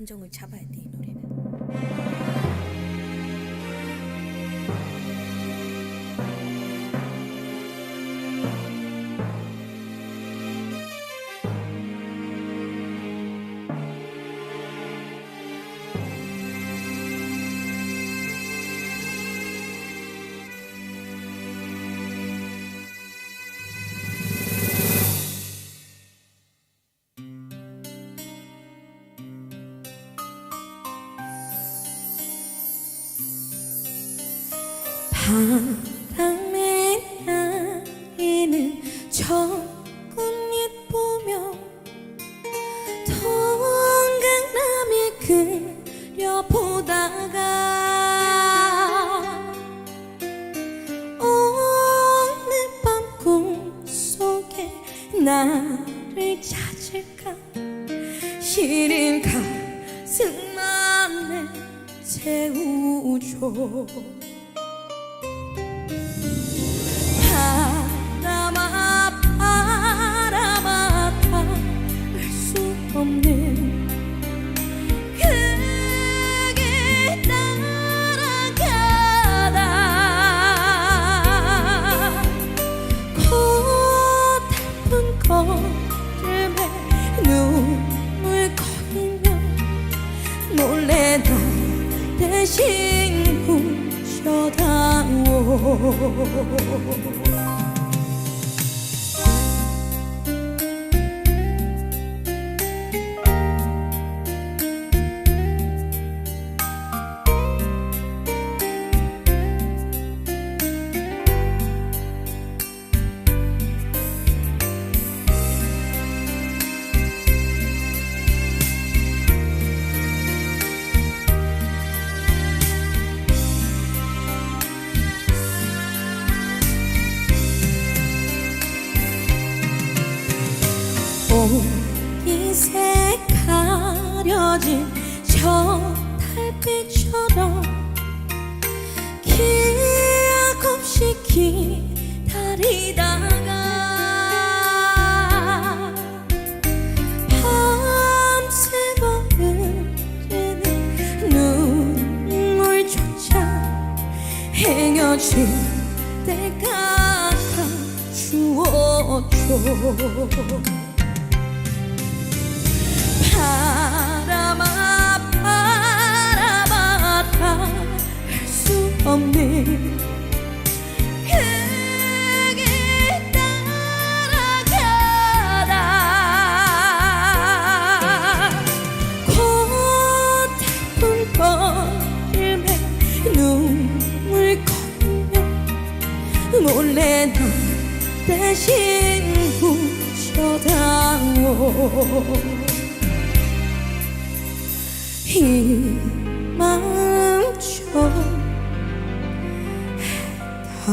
감정을 잡아야 돼 이 노래는. 바람에 날리는 저꽃잎 보며 동강남에 그려보다가 오늘 밤 꿈속에 나를 찾을까? 시린 가슴 안에 채우죠 대신 훔쳐다 이새 가려진 저 달빛처럼 기약 없이 기다리다가 밤새고 흐르는 눈물조차 행여질 때가 주었죠 몰래 너 대신 훔쳐다오. 이 마음 다